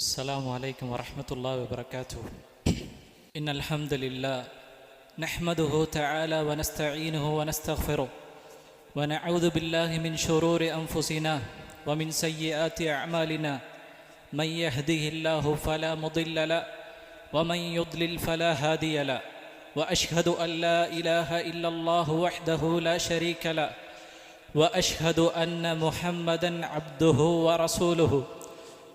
السلام عليكم ورحمة الله وبركاته. إن الحمد لله نحمده تعالى ونستعينه ونستغفره ونعوذ بالله من شرور أنفسنا ومن سيئات أعمالنا. من يهده الله فلا مضل له ومن يضلل فلا هادي له. وأشهد أن لا إله إلا الله وحده لا شريك له. وأشهد أن محمدا عبده ورسوله.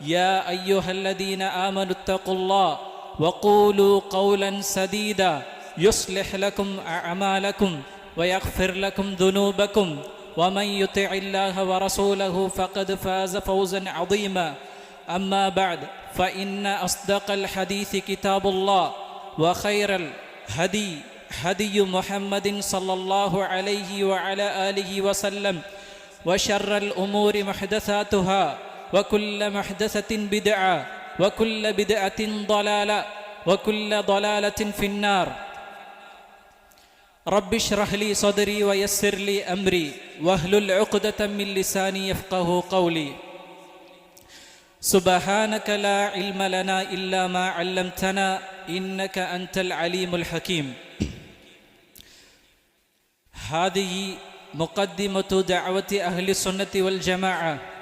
يا أيها الذين آمنوا اتقوا الله وقولوا قولا سديدا يصلح لكم أعمالكم ويغفر لكم ذنوبكم ومن يطع الله ورسوله فقد فاز فوزا عظيما. أما بعد فإن أصدق الحديث كتاب الله وخير الهدي هدي محمد صلى الله عليه وعلى آله وسلم وشر الأمور محدثاتها وكل محدثة بدعة وكل بدعة ضلالة وكل ضلالة في النار. رب اشرح لي صدري ويسر لي أمري واهلل عقدة من لساني يفقه قولي. سبحانك لا علم لنا إلا ما علمتنا إنك أنت العليم الحكيم. هذه مقدمة دعوة أهل السنة والجماعة.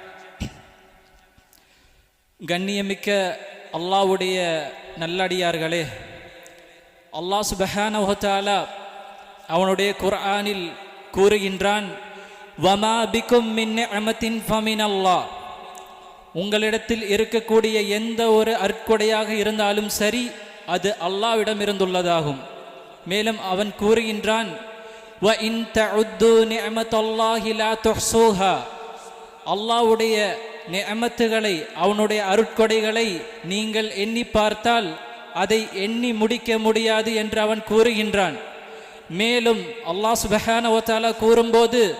கண்ணியமிக்க அல்லாவுடைய நல்லடியார்களே அல்லாஹ் சுபஹான ஒஹாலா அவனுடைய குர்ஆனில் கூறுகின்றான் வமா பிக்கும் மின் ஃபமின் அல்லா உங்களிடத்தில் இருக்கக்கூடிய எந்த ஒரு அற்கொடையாக இருந்தாலும் சரி அது அல்லாவிடம் இருந்துள்ளதாகும் மேலும் அவன் கூறுகின்றான் அல்லாஹிலா தொஹ்சோஹா. அல்லாவுடைய நியமத்துகளை அவனுடைய அருட்கொடைகளை நீங்கள் எண்ணி பார்த்தால் அதை எண்ணி முடிக்க முடியாது என்று அவன் கூறுகின்றான். மேலும் அல்லாஹ் சுபஹானவத்தாலா கூறும்போது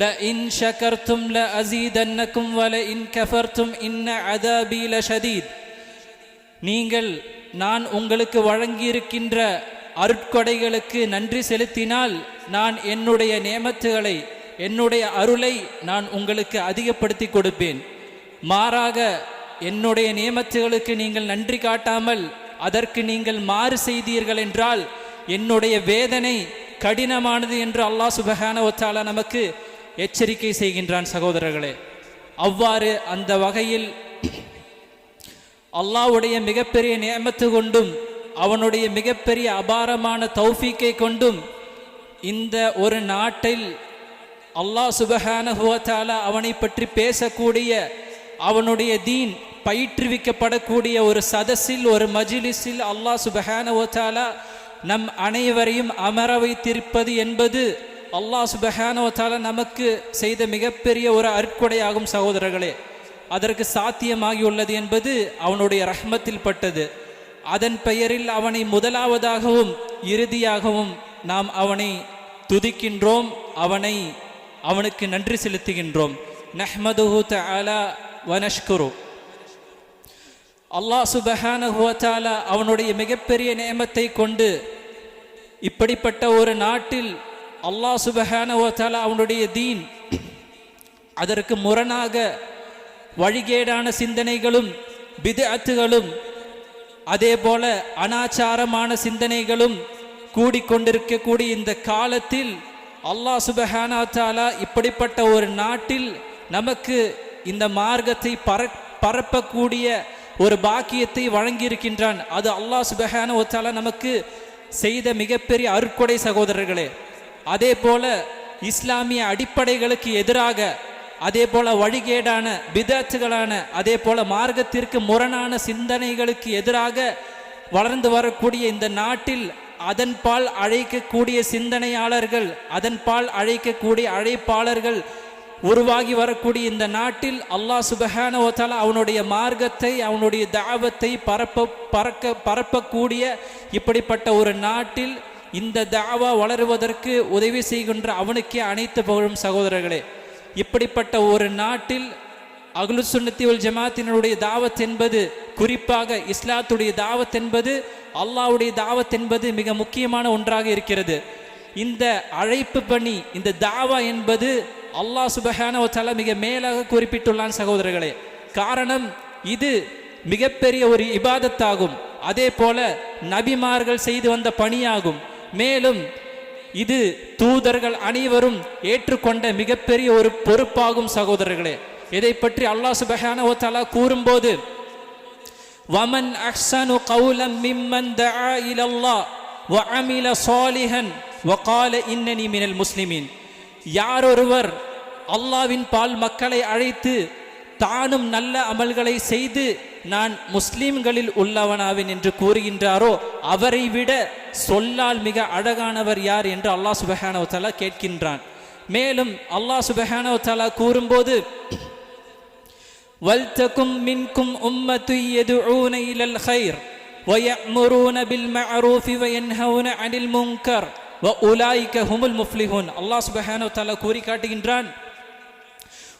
ல இன் ஷகர்த்தும் ல அசீதன்னக்கும் வல இன் கஃபர்த்தும் இன்ன அதாபி ல ஷதீத். நீங்கள் நான் உங்களுக்கு வழங்கியிருக்கின்ற அருட்கொடைகளுக்கு நன்றி செலுத்தினால் நான் என்னுடைய நியமத்துகளை என்னுடைய அருளை நான் உங்களுக்கு அதிகப்படுத்தி கொடுப்பேன். மாறாக என்னுடைய நியமத்துகளுக்கு நீங்கள் நன்றி காட்டாமல் அதற்கு நீங்கள் மாறு செய்தீர்கள் என்றால் என்னுடைய வேதனை கடினமானது என்று அல்லாஹ் சுபஹான ஒத்தாலா நமக்கு எச்சரிக்கை செய்கின்றான் சகோதரர்களே. அவ்வாறு அந்த வகையில் அல்லாஹ்வுடைய மிகப்பெரிய நியமத்து கொண்டும் அவனுடைய மிகப்பெரிய அபாரமான தௌஃபீக்கை கொண்டும் இந்த ஒரு நாட்டில் அல்லாஹ் சுபஹானஹுவத்தாலா அவனை பற்றி பேசக்கூடிய அவனுடைய தீன் பயிற்றுவிக்கப்படக்கூடிய ஒரு சதஸில் ஒரு மஜிலிஸில் அல்லாஹ் சுபஹானஹுவத்தாலா நம் அனைவரையும் அமர வைத்திருப்பது என்பது அல்லாஹ் சுபஹானஹுவத்தாலா நமக்கு செய்த மிகப்பெரிய ஒரு அற்கொடையாகும் சகோதரர்களே. அதற்கு சாத்தியமாகியுள்ளது என்பது அவனுடைய ரஹ்மத்தில் பட்டது. அதன் பெயரில் அவனை முதலாவதாகவும் இறுதியாகவும் நாம் அவனை துதிக்கின்றோம் அவனை அவனுக்கு நன்றி செலுத்துகின்றோம். நஹ்மதுஹு தலா வனஷ்குரு. அல்லாஹ் சுபஹான தஆலா அவனுடைய மிகப்பெரிய நேமத்தை கொண்டு இப்படிப்பட்ட ஒரு நாட்டில் அல்லாஹ் சுபஹான தஆலா அவனுடைய தீன் அதற்கு முரணாக வழிகேடான சிந்தனைகளும் பிதத்துகளும் அதே போல அனாச்சாரமான சிந்தனைகளும் கூடிக்கொண்டிருக்கக்கூடிய இந்த காலத்தில் அல்லாஹ் சுபஹானா தாலா இப்படிப்பட்ட ஒரு நாட்டில் நமக்கு இந்த மார்க்கத்தை பர பரப்பக்கூடிய ஒரு பாக்கியத்தை வழங்கியிருக்கின்றான். அது அல்லாஹ் சுபஹான தாலா நமக்கு செய்த மிகப்பெரிய அருட்கொடை சகோதரர்களே. அதே போல இஸ்லாமிய அடிப்படைகளுக்கு எதிராக அதே போல வழிகேடான பிதத்துகளான அதே போல மார்க்கத்திற்கு முரணான சிந்தனைகளுக்கு எதிராக வளர்ந்து வரக்கூடிய இந்த நாட்டில் அதன் பால் அழைக்கக்கூடிய சிந்தனையாளர்கள் அதன்பால் அழைக்கக்கூடிய அழைப்பாளர்கள் உருவாகி வரக்கூடிய இந்த நாட்டில் அல்லாஹ் சுபஹான ஓத்தால அவனுடைய மார்க்கத்தை அவனுடைய தாவத்தை பரப்ப பறக்க பரப்பக்கூடிய இப்படிப்பட்ட ஒரு நாட்டில் இந்த தாவா வளருவதற்கு உதவி செய்கின்ற அவனுக்கே அனைத்து புகழும் சகோதரர்களே. இப்படிப்பட்ட ஒரு நாட்டில் அகுலு சுன்னத்தி வல் ஜமாத்தினுடைய தாவத் என்பது குறிப்பாக இஸ்லாத்துடைய தாவத் என்பது அல்லாவுடைய தாவத் என்பது மிக முக்கியமான ஒன்றாக இருக்கிறது. இந்த அழைப்பு பணி இந்த தாவா என்பது அல்லாஹ் சுபஹான தஆலா மிக மேலாக குறிப்பிட்டுள்ளான் சகோதரர்களே. காரணம் இது மிகப்பெரிய ஒரு இபாதத்தாகும். அதே போல நபிமார்கள் செய்து வந்த பணியாகும். மேலும் இது தூதர்கள் அனைவரும் ஏற்றுக்கொண்ட மிகப்பெரிய ஒரு பொறுப்பாகும் சகோதரர்களே. இதை பற்றி அல்லாஹ் சுபஹான ஒத்தாலா கூறும்போது வமன் அஹ்சனு கௌலம் மிம்மன் தஆ இலல்லாஹ் வஅமில சாலிஹன் வகால இன்னனி மினல் முஸ்லிமீன். யாரொருவர் அல்லாவின் பால் மக்களை அழைத்து தானும் நல்ல அமல்களை செய்து நான் முஸ்லிம்களில் உள்ளவனாவேன் என்று கூறுகின்றாரோ அவரை விட சொல்லால் மிக அழகானவர் யார் என்று அல்லாஹ் சுபஹானவ தஆலா கேட்கின்றான் மேலும் அல்லாஹ் சுபஹானவ தஆலா கூறும்போது وَلْتَكُمْ مِنْكُمْ أُمَّةٌ يَدْعُونَ إِلَى الْخَيْرِ وَيَأْمُرُونَ بِالْمَعْرُوفِ وَيَنْهَوْنَ عَنِ الْمُنكَرِ உலாய்க ஹுமுல் முஃப்லிஹூன். அல்லாஹ் சுபஹானோ தாலா கூறி காட்டுகின்றான்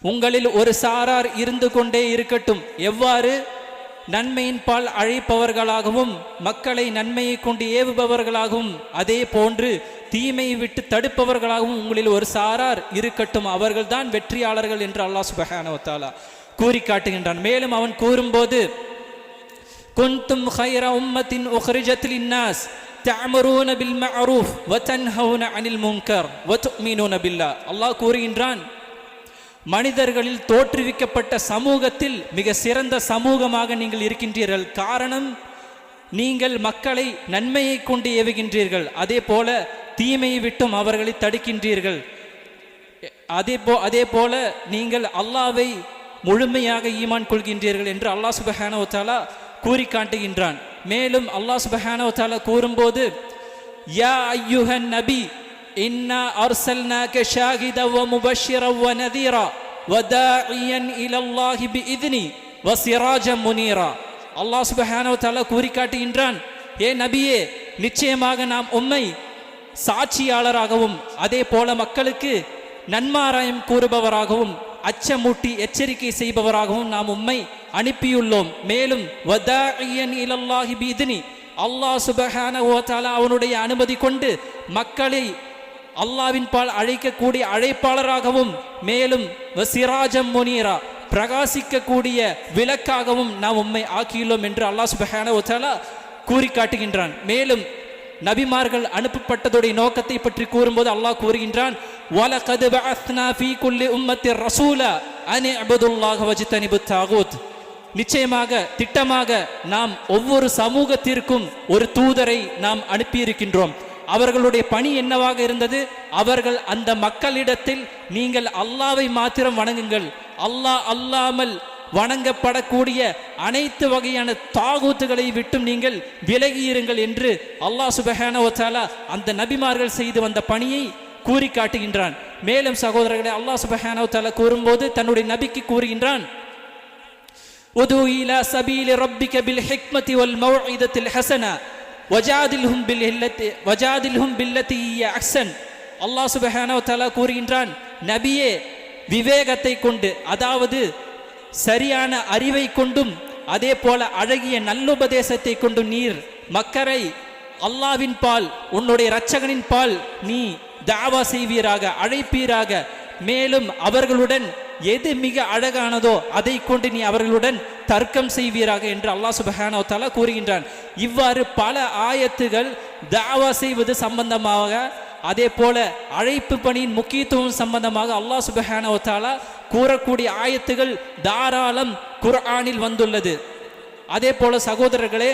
உங்களில் ஒரு சாரார் இருந்து கொண்டே இருக்கட்டும். எவ்வாறு? நன்மையின் பால் அழைப்பவர்களாகவும் மக்களை நன்மையை கொண்டு ஏவுபவர்களாகவும் அதே போன்று தீமையை விட்டு தடுப்பவர்களாகவும் உங்களில் ஒரு சாரார் இருக்கட்டும். அவர்கள்தான் வெற்றியாளர்கள் என்று அல்லாஹ் சுபஹானவத்தாலா கூறி காட்டுகின்றான் மேலும் அவன் கூறும்போது குந்தும் ஹைர உம்மத்தின் உஹ்ரிஜத்தில் இன்னாஸ் தமரூன பில் மஅரூஃப் வதன்ஹவுன அனில் முன்கர் வதுமினூன பில்லாஹ் அல்லாஹ் கூறுகின்றான் மனிதர்களில் தோற்றுவிக்கப்பட்ட சமூகத்தில் மிக சிறந்த சமூகமாக நீங்கள் இருக்கின்றீர்கள். காரணம் நீங்கள் மக்களை நன்மையை கொண்டு ஏவுகின்றீர்கள். அதே போல தீமையை விட்டும் அவர்களை தடுக்கின்றீர்கள். அதே போ அதே போல நீங்கள் அல்லாவை முழுமையாக ஈமான் கொள்கின்றீர்கள் என்று அல்லாஹ் சுபஹானவத்தாலா கூறி காட்டுகின்றான் மேலும் அல்லாஹ் சுபஹானஹு வ தஆலா கூறும்போது யா ஐயுஹன் நபி இன்னா அர்சல்னாக ஷாஹித வ முபஷிர வ நதீரா வ தாஇயன் இலல்லாஹி பிஇذனி வ சிராஜ முனீரா. அல்லாஹ் சுபஹானஹு வ தஆலா கூறி காட்டுகின்றான் ஏ நபியே நிச்சயமாக நாம் உம்மை சாட்சியாளராகவும் அதே போல மக்களுக்கு நன்மாராயம் கூறுபவராகவும் அச்சமூட்டி எச்சரிக்கை செய்பவராகவும் நாம் உம்மை அனுப்பியுள்ளோம் மேலும் வதாஇயன் இலல்லாஹி பீதினி அல்லாஹ் சுபஹானஹு வ தஆலா அவனுடைய அனுமதி கொண்டு மக்களை அல்லாவின் பால் அழைக்கக்கூடிய அழைப்பாளராகவும் மேலும் வசிராஜம் முனீரா பிரகாசிக்கக்கூடிய விளக்காகவும் நாம் உம்மை ஆக்கியுள்ளோம் என்று அல்லாஹ் சுபஹானஹு வ தஆலா கூறி காட்டுகின்றான் மேலும் நபிமார்கள் அனுப்பப்பட்டதுடைய நோக்கத்தை பற்றி கூறும்போது அல்லாஹ் கூறுகின்றான் وَلَقَدْ بَعَثْنَا فِي كُلِّ أُمَّةٍ رَسُولًا أَنِ اعْبُدُوا اللَّهَ وَاجْتَنِبُوا الطَّاغُوتَ நிச்சயமாக திட்டமாக நாம் ஒவ்வொரு சமூகத்திற்கும் ஒரு தூதரை நாம் அனுப்பியிருக்கின்றோம். அவர்களுடைய பணி என்னவாக இருந்தது? அவர்கள் அந்த மக்களிடத்தில் நீங்கள் அல்லாவை மாத்திரம் வணங்குங்கள். அல்லாஹ் அல்லாமல் வணங்கப்படக்கூடிய அனைத்து வகையான தாகூத்துகளை விட்டும் நீங்கள் விலகியிருங்கள் என்று அல்லாஹ் சுபஹானஹு அந்த நபிமார்கள் செய்து வந்த பணியை கூறி காட்டுகின்றான் மேலும் சகோதரர்களை அல்லாஹ் சுபஹானஹு கூறும்போது தன்னுடைய நபிக்கு கூறுகின்றான் உது இலா سبيل ربك பில் ஹிக்மதி வல் وجادلهم بالتي வஜாதில்ஹும் பில் هي வஜாதில்ஹும் பில்லதி ஹிய அல்லாஹ் சுப்ஹானஹு தலா கூறுகின்றான் நபியே விவேகத்தை கொண்டு அதாவது சரியான அறிவை கொண்டும் அதே போல அழகிய நல்லுபதேசத்தை கொண்டும் நீர் மக்கரை அல்லாவின் பால் உன்னுடைய இரட்சகனின் பால் நீ தாவா செய்வீராக அழைப்பீராக. மேலும் அவர்களுடன் எது மிக அழகானதோ அதை கொண்டு நீ அவர்களுடன் தர்க்கம் செய்வீராக என்று அல்லாஹ் சுபஹானோ வ கூறுகின்றான். இவ்வாறு பல ஆயத்துகள் தாவா செய்வது சம்பந்தமாக அதே போல அழைப்பு பணியின் முக்கியத்துவம் சம்பந்தமாக அல்லாஹ் சுபஹானோ தாலா கூறக்கூடிய ஆயத்துகள் தாராளம் குர்ஆனில் வந்துள்ளது. அதே போல சகோதரர்களே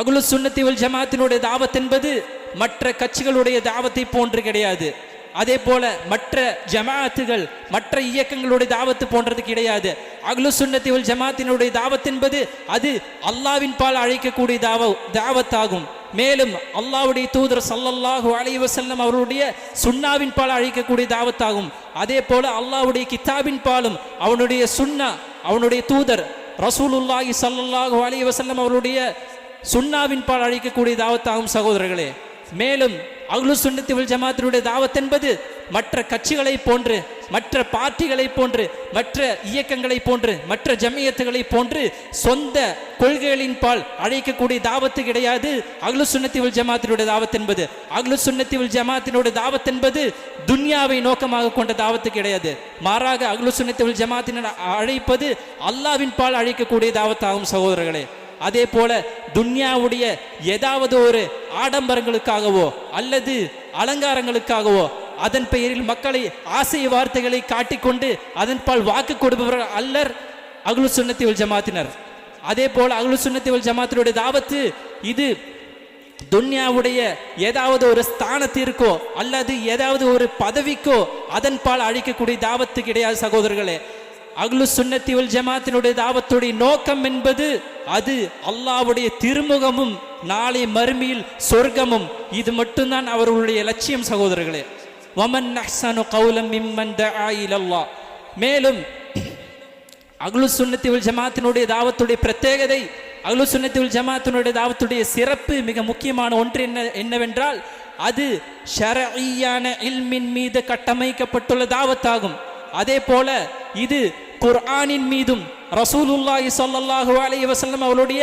அகுலு சுன்னத்தி ஜமாத்தினுடைய தாவத் என்பது மற்ற கட்சிகளுடைய தாவத்தை போன்று கிடையாது. அதே போல மற்ற ஜமாத்துகள் மற்ற இயக்கங்களுடைய தாவத்து போன்றது கிடையாது அகலு சுன்னத்தி ஜமாத்தினுடைய தாவத் என்பது அது அல்லாவின் பால் அழைக்கக்கூடிய தாவ தாவத்தாகும். மேலும் அல்லாவுடைய தூதர் சல்லல்லாஹு அலைவசல்லம் அவருடைய சுன்னாவின் பால் அழைக்கக்கூடிய தாவத்தாகும். அதே போல அல்லாவுடைய கித்தாவின் பாலும் அவனுடைய சுன்னா அவனுடைய தூதர் ரசூலுல்லாஹி சல்லல்லாஹு அலைவசல்லம் அவருடைய சுன்னாவின் பால் அழைக்கக்கூடிய தாவத்தாகும் சகோதரர்களே. மேலும் அகுலு சுன்னத்தி வல் ஜமாத்தினுடைய தாவத் என்பது மற்ற கட்சிகளை போன்று மற்ற பார்ட்டிகளை போன்று மற்ற இயக்கங்களை போன்று மற்ற ஜமியத்துகளை போன்று சொந்த கொள்கைகளின் பால் அழைக்கக்கூடிய தாவத்து கிடையாது. அகுலு சுன்னத்தி வல் ஜமாத்தினுடைய தாவத் என்பது. அஹ்லு சுன்னத்தி ஜமாத்தினுடைய தாவத் என்பது துன்யாவை நோக்கமாக கொண்ட தாவத்து கிடையாது. மாறாக அகுலு சுன்னத்தி வல் ஜமாத்தினர் அழைப்பது அல்லாவின் பால் அழைக்கக்கூடிய தாவத்தாகும் சகோதரர்களே. அதே போல துன்யாவுடைய ஏதாவது ஒரு ஆடம்பரங்களுக்காகவோ அல்லது அலங்காரங்களுக்காகவோ அதன் பெயரில் மக்களை ஆசை வார்த்தைகளை காட்டிக்கொண்டு அதன் பால் வாக்கு கொடுப்பவர்கள் அல்லர் அகுலு சுன்னத்தி ஜமாத்தினர். அதே போல அகுலு சுன்னத்தி ஜமாத்தினுடைய தாவத்து இது துன்யாவுடைய ஏதாவது ஒரு ஸ்தானத்திற்கோ அல்லது ஏதாவது ஒரு பதவிக்கோ அதன்பால் அழிக்கக்கூடிய தாவத்து கிடையாது சகோதரர்களே. அகுலு சுன்னத்தி உல் ஜமாத்தினுடைய தாவத்துடைய நோக்கம் என்பது அது அல்லாஹ்வுடைய திருமுகமும் நாளை மறுமையில் சொர்க்கமும். இது மட்டும்தான் அவர்களுடைய லட்சியம் சகோதரர்களே. வமன் நஹ்சனு கௌலம் மிம்மன் தஆ இலல்லாஹ். மேலும் அகுலு சுன்னத்தி உல் ஜமாத்தினுடைய தாவத்துடைய பிரத்யேகதை அகுலு சுன்னத்தி உல் ஜமாத்தினுடைய தாவத்துடைய சிறப்பு மிக முக்கியமான ஒன்று என்ன என்னவென்றால் அது ஷரஈயான இல்மின் மீது கட்டமைக்கப்பட்டுள்ள தாவத்தாகும். அதே போல இது குர்ஆனின் மீதும் ரசூலுல்லாஹி ஸல்லல்லாஹு அலைஹி வஸல்லம் அவருடைய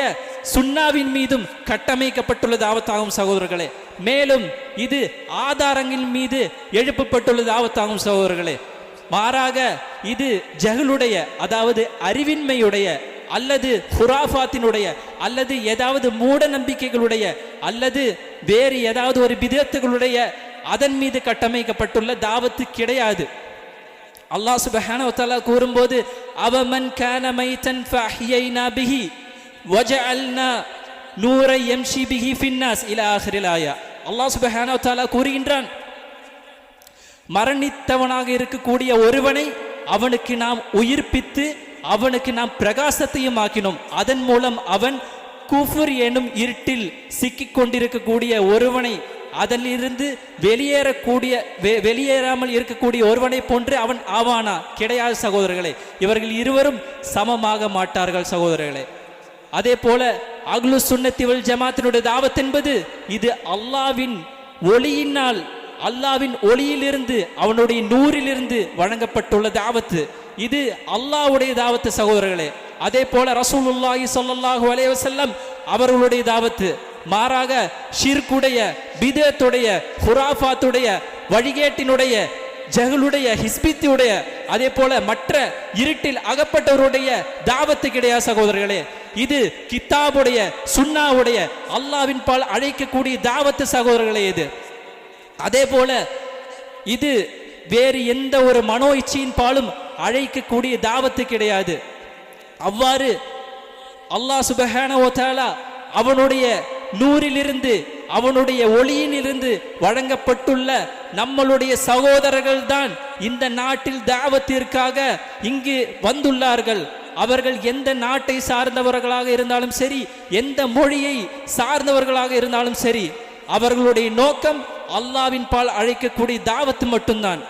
சுன்னாவின் மீதும் கட்டமைக்கப்பட்டுள்ள தாவத்தாகும் சகோதரர்களே. மேலும் இது ஆதாரங்களின் மீது எழுப்பப்பட்டுள்ள தாவத்தாகும் சகோதரர்களே. மாறாக இது ஜஹலுடைய அதாவது அறிவின்மையுடைய அல்லது ஹுராஃபாத்தினுடைய அல்லது ஏதாவது மூட நம்பிக்கைகளுடைய அல்லது வேறு ஏதாவது ஒரு விதத்துகளுடைய அதன் மீது கட்டமைக்கப்பட்டுள்ள தாவத்து கிடையாது. அல்லாஹ் சுப்ஹானஹு கூறும்போது அவமன் கான மைத்தன் ஃபஹ்யைனா பிஹி வஜஅல்னா நூரை எம்ஷி பிஹி ஃபின்னாஸ். இல ஆஹிரில் ஆயா. அல்லாஹ் சுப்ஹானஹு கூறுகின்றான் மரணித்தவனாக இருக்கக்கூடிய ஒருவனை அவனுக்கு நாம் உயிர்ப்பித்து அவனுக்கு நாம் பிரகாசத்தையும் ஆக்கினோம். அதன் மூலம் அவன் குஃபுர் எனும் இருட்டில் சிக்கிக் கொண்டிருக்கக்கூடிய ஒருவனை அதிலிருந்து வெளியேறக்கூடிய வெளியேறாமல் இருக்கக்கூடிய ஒருவனை போன்று அவன் ஆவானா? கிடையாது சகோதரர்களே. இவர்கள் இருவரும் சமமாக மாட்டார்கள் சகோதரர்களே. அதே போல அக்லு சுன்னத்தி ஜமாத்தினுடைய தாவத் என்பது இது அல்லாவின் ஒளியினால் அல்லாவின் ஒளியிலிருந்து அவனுடைய நூறிலிருந்து வழங்கப்பட்டுள்ள தாவத்து. இது அல்லாஹ்வுடைய தாவத்து சகோதரர்களே. அதே போல ரசூலுல்லாஹி சொல்லல்லாஹு அலைஹி வஸல்லம் அவர்களுடைய தாவத்து. மாறாக ஷிர்குடைய பிதத்துடைய ஹுராஃபாத்துடைய வழிகேட்டினுடைய ஜஹலுடைய ஹிஸ்பித்தியுடைய அதே போல மற்ற இருட்டில் அகப்பட்டவருடைய தாவத்து கிடையாது சகோதரர்களே. இது கித்தாபுடைய சுன்னாவுடைய அல்லாவின் பால் அழைக்கக்கூடிய தாவத்து சகோதரர்களே இது. அதே போல இது வேறு எந்த ஒரு மனோ இச்சையின் பாலும் அழைக்கக்கூடிய தாவத்து கிடையாது. அவ்வாறு அல்லாஹ் சுபஹேன வ அவனுடைய நூறிலிருந்து அவனுடைய ஒளியிலிருந்து வழங்கப்பட்டுள்ள நம்மளுடைய சகோதரர்கள் தான் இந்த நாட்டில் தாவத்திற்காக இங்கு வந்துள்ளார்கள். அவர்கள் எந்த நாட்டை சார்ந்தவர்களாக இருந்தாலும் சரி எந்த மொழியை சார்ந்தவர்களாக இருந்தாலும் சரி அவர்களுடைய நோக்கம் அல்லாவின் பால் அழைக்கக்கூடிய தாவத்து மட்டும்தான்.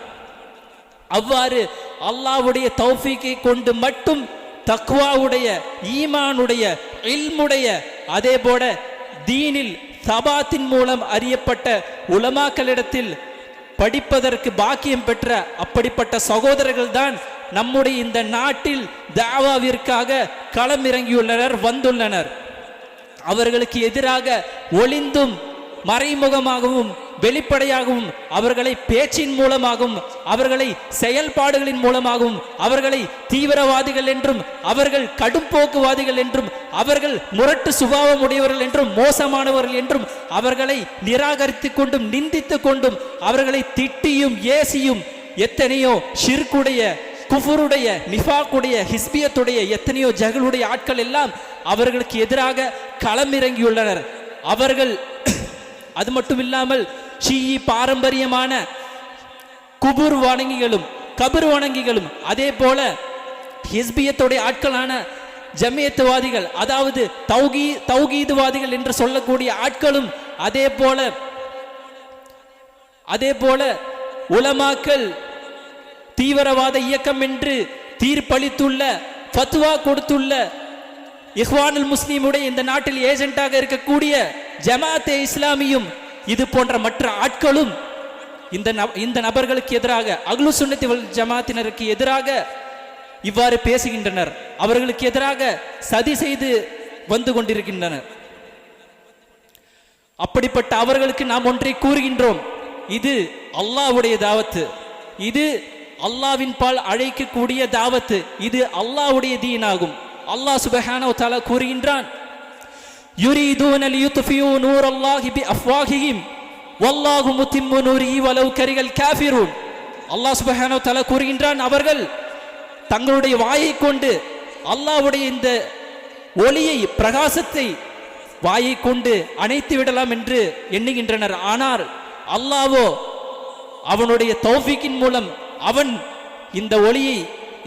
அவ்வாறு அல்லாஹ்வுடைய தௌஃபீக்கை கொண்டு மட்டும் தக்குவாவுடைய ஈமானுடைய இல்முடைய அதே போல தீனில் சபாத்தின் மூலம் அறியப்பட்ட உலமாக்களிடத்தில் படிப்பதற்கு பாக்கியம் பெற்ற அப்படிப்பட்ட சகோதரர்கள் தான் நம்முடைய இந்த நாட்டில் தாவாவிற்காக களமிறங்கியுள்ளனர் வந்துள்ளனர். அவர்களுக்கு எதிராக ஒளிந்தும் மறைமுகமாகவும் வெளிப்படையாகவும் அவர்களை பேச்சின் மூலமாகவும் அவர்களை செயல்பாடுகளின் மூலமாகவும் அவர்களை தீவிரவாதிகள் என்றும் அவர்கள் கடும்போக்குவாதிகள் என்றும் அவர்கள் முரட்டு சுபாவம் உடையவர்கள் என்றும் மோசமானவர்கள் என்றும் அவர்களை நிராகரித்து கொண்டும் நிந்தித்து கொண்டும் அவர்களை திட்டியும் ஏசியும் எத்தனையோ ஷிர்குடைய குஃபுருடைய நிஃபாக்குடைய ஹிஸ்பியத்துடைய எத்தனையோ ஜகளுடைய ஆட்கள் எல்லாம் அவர்களுக்கு எதிராக களமிறங்கியுள்ளனர். அவர்கள் அது மட்டும் இல்லாமல் ஷீயி பாரம்பரியமான குபுர் வணங்கிகளும் கபர் வணங்கிகளும் அதே போல ஹிஸ்பியத்துடைய ஆட்களான ஜமியத்துவாதிகள் அதாவது தௌகி தௌகீதுவாதிகள் என்று சொல்லக்கூடிய ஆட்களும் அதே போல அதே போல உலமாக்கள் தீவிரவாத இயக்கம் என்று தீர்ப்பளித்துள்ள ஃபத்வா கொடுத்துள்ள இஹ்வானுல் முஸ்லீமுடைய இந்த நாட்டில் ஏஜென்ட்டாக இருக்கக்கூடிய ஜமாத்தே இஸ்லாமியும் இது போன்ற மற்ற ஆட்களும் இந்த இந்த நபர்களுக்கு எதிராக அக்லு சுண்ணத்தி ஜமாத்தினருக்கு எதிராக இவ்வாறு பேசுகின்றனர். அவர்களுக்கு எதிராக சதி செய்து வந்து கொண்டிருக்கின்றனர். அப்படிப்பட்ட அவர்களுக்கு நாம் ஒன்றை கூறுகின்றோம். இது அல்லாஹ்வுடைய தாவத்து. இது அல்லாவின் பால் அழைக்கக்கூடிய தாவத்து. இது அல்லாஹ்வுடைய தீனாகும். அல்லாஹ் சுபஹானோ தலா கூறுகின்றான் கூறுகின்றான் யுரீதூன லியுத்ஃபியூ நூரல்லாஹி பிஅஃவாஹிஹிம் வல்லாஹு முத்திம்மு நூரிஹி வலவ் கரிகல் காஃபிரூன் அல்லாஹ் சுபஹானஹு தலா கூறுகின்றான் அவர்கள் தங்களுடைய வாயை கொண்டு அல்லாஹ்வுடைய இந்த ஒளியை பிரகாசத்தை வாயை கொண்டு அணைத்து விடலாம் என்று எண்ணுகின்றனர். ஆனால் அல்லாவோ அவனுடைய தௌஃபீக்கின் மூலம் அவன் இந்த ஒளியை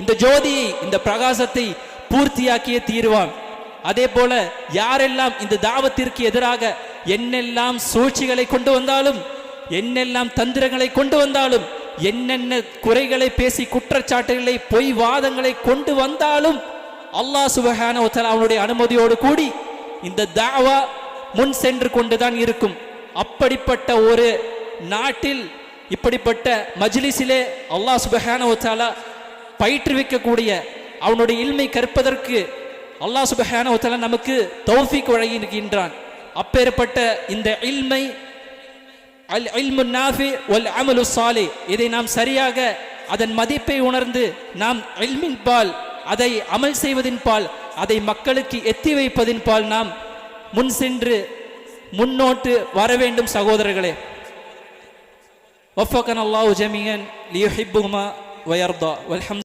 இந்த ஜோதியை இந்த பிரகாசத்தை பூர்த்தியாக்கியே தீருவான். அதே போல யாரெல்லாம் இந்த தாவத்திற்கு எதிராக என்னெல்லாம் சூழ்ச்சிகளை கொண்டு வந்தாலும் என்னெல்லாம் தந்திரங்களை கொண்டு வந்தாலும் என்னென்ன குறைகளை பேசி குற்றச்சாட்டுகளை பொய் வாதங்களை கொண்டு வந்தாலும் அல்லாஹ் சுபஹான அவனுடைய அனுமதியோடு கூடி இந்த தாவா முன் சென்று கொண்டுதான் இருக்கும். அப்படிப்பட்ட ஒரு நாட்டில் இப்படிப்பட்ட மஜ்லிஸிலே அல்லாஹ் சுபஹான பயிற்றுவிக்கக்கூடிய அவனுடைய இல்மை கற்பதற்கு அல்லாஹ் அல்லா சுபஹானவத்தல நமக்கு தௌஃபிக் வழங்கியிருக்கின்றான். அப்பேற்பட்ட இந்த இல்மை அல் இல்மு நாஃபி ஒல் அமலு சாலை இதை நாம் சரியாக அதன் மதிப்பை உணர்ந்து நாம் இல்மின் பால் அதை அமல் செய்வதின் பால் அதை மக்களுக்கு எத்தி வைப்பதின் பால் நாம் முன் சென்று முன்னோட்டு வர வேண்டும் சகோதரர்களே. ஒஃபகன் அல்லாஹ் ஜமீன் லியுஹிப்புமா வயர்தா. வல்ஹம்